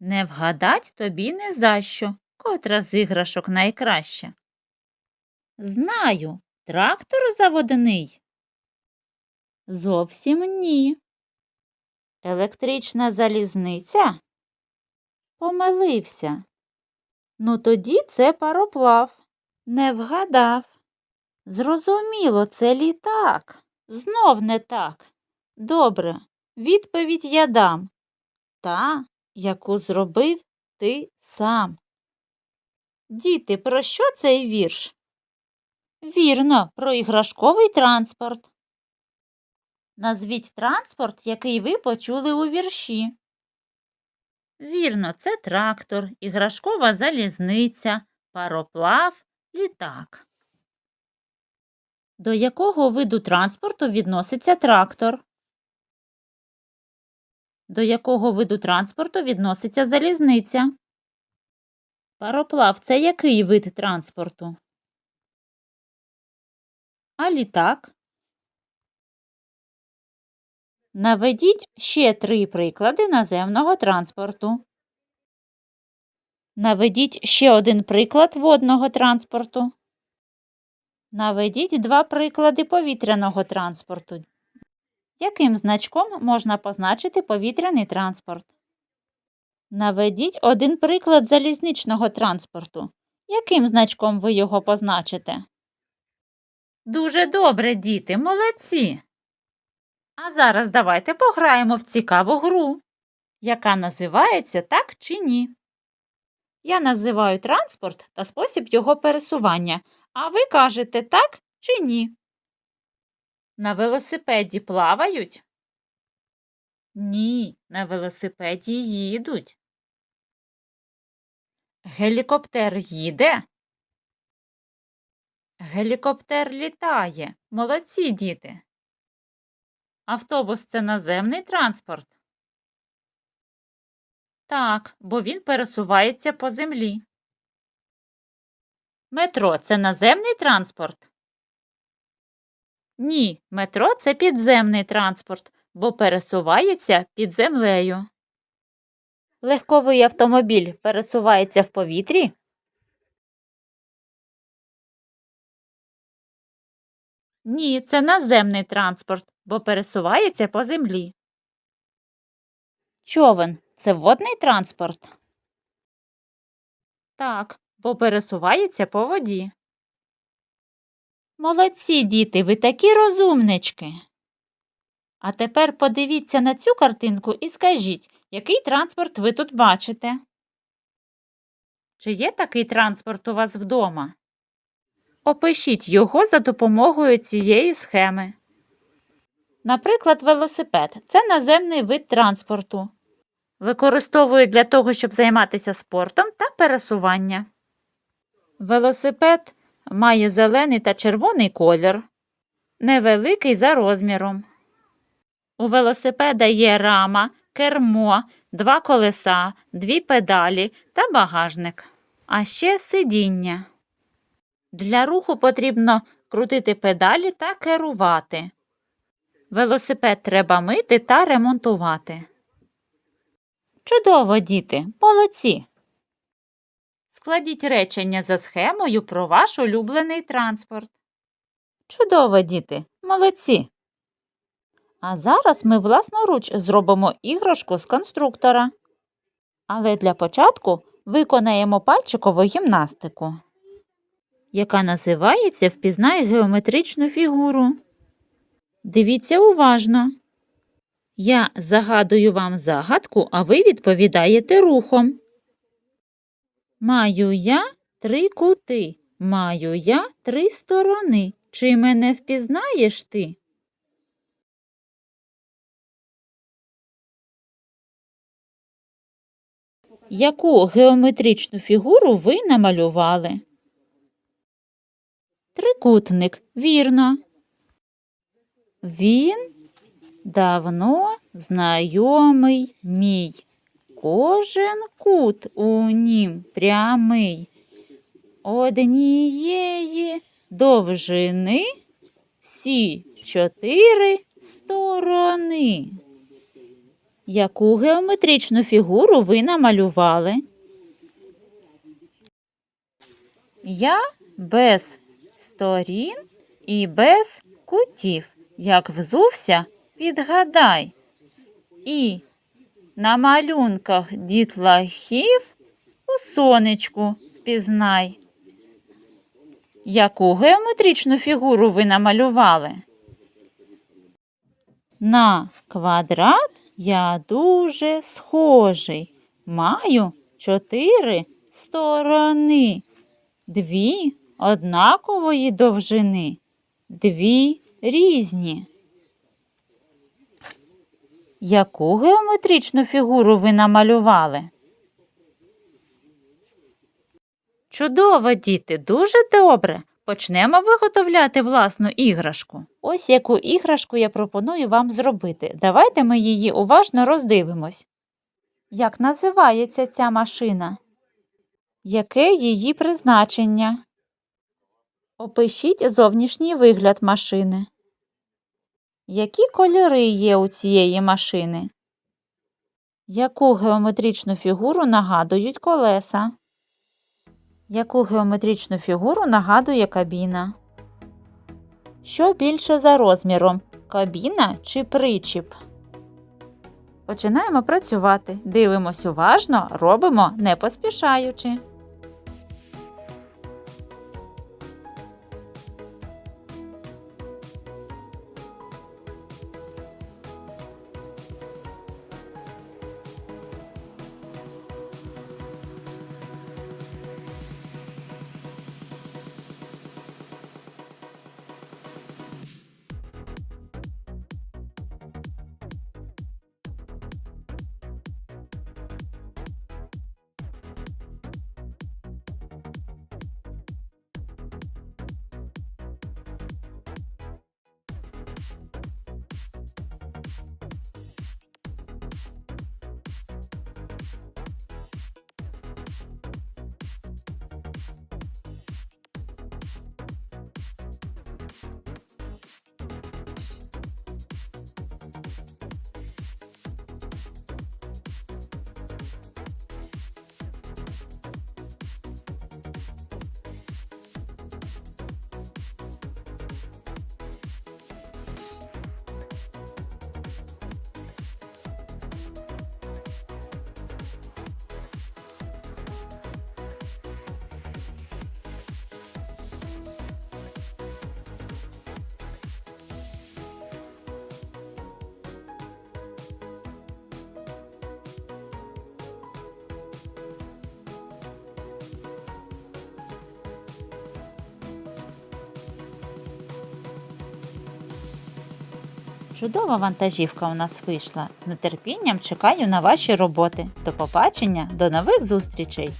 Не вгадать тобі не за що, котра з іграшок найкраща. Знаю, трактор заводний. Зовсім ні. Електрична залізниця? Помилився. Ну тоді це пароплав. Не вгадав. Зрозуміло, це літак. Знов не так. Добре, відповідь я дам. Та, яку зробив ти сам. Діти, про що цей вірш? Вірно, про іграшковий транспорт. Назвіть транспорт, який ви почули у вірші. Вірно, це трактор, іграшкова залізниця, пароплав, літак. До якого виду транспорту відноситься трактор? До якого виду транспорту відноситься залізниця? Пароплав це який вид транспорту? А літак? Наведіть ще три приклади наземного транспорту. Наведіть ще один приклад водного транспорту. Наведіть два приклади повітряного транспорту. Яким значком можна позначити повітряний транспорт? Наведіть один приклад залізничного транспорту. Яким значком ви його позначите? Дуже добре, діти, молодці. А зараз давайте пограємо в цікаву гру, яка називається так чи ні. Я називаю транспорт та спосіб його пересування, а ви кажете так чи ні. На велосипеді плавають? Ні, на велосипеді їдуть. Гелікоптер їде? Гелікоптер літає. Молодці діти. Автобус це наземний транспорт? Так, бо він пересувається по землі. Метро це наземний транспорт? Ні, метро це підземний транспорт, бо пересувається під землею. Легковий автомобіль пересувається в повітрі? Ні, це наземний транспорт, бо пересувається по землі. Човен це водний транспорт? Так, бо пересувається по воді. Молодці, діти, ви такі розумнички. А тепер подивіться на цю картинку і скажіть, який транспорт ви тут бачите? Чи є такий транспорт у вас вдома? Опишіть його за допомогою цієї схеми. Наприклад, велосипед це наземний вид транспорту. Використовують для того, щоб займатися спортом та пересування. Велосипед має зелений та червоний колір, невеликий за розміром. У велосипеда є рама, кермо, два колеса, дві педалі та багажник, а ще сидіння. Для руху потрібно крутити педалі та керувати. Велосипед треба мити та ремонтувати. Чудово, діти, молодці. Складіть речення за схемою про ваш улюблений транспорт. Чудово, діти, молодці. А зараз ми власноруч зробимо іграшку з конструктора. Але для початку виконаємо пальчикову гімнастику, яка називається Впізнай геометричну фігуру. Дивіться уважно. Я загадую вам загадку, а ви відповідаєте рухом. Маю я три кути, маю я три сторони. Чи мене впізнаєш ти? Яку геометричну фігуру ви намалювали? Трикутник, вірно. Він давно знайомий мій. Кожен кут у нім прямий. Однієї довжини всі чотири сторони. Яку геометричну фігуру ви намалювали? Я без сторін і без кутів. Як взувся, відгадай. І на малюнках дітлахів у сонечку впізнай. Яку геометричну фігуру ви намалювали? На квадрат я дуже схожий. Маю чотири сторони, дві однакової довжини, дві різні. Яку геометричну фігуру ви намалювали? Чудово, діти, дуже добре. Почнемо виготовляти власну іграшку. Ось яку іграшку я пропоную вам зробити. Давайте ми її уважно роздивимось. Як називається ця машина? Яке її призначення? Опишіть зовнішній вигляд машини. Які кольори є у цієї машини? Яку геометричну фігуру нагадують колеса? Яку геометричну фігуру нагадує кабіна? Що більше за розміром кабіна чи причіп? Починаємо працювати. Дивимось уважно, робимо не поспішаючи. Чудова вантажівка у нас вийшла. З нетерпінням чекаю на ваші роботи. До побачення, до нових зустрічей!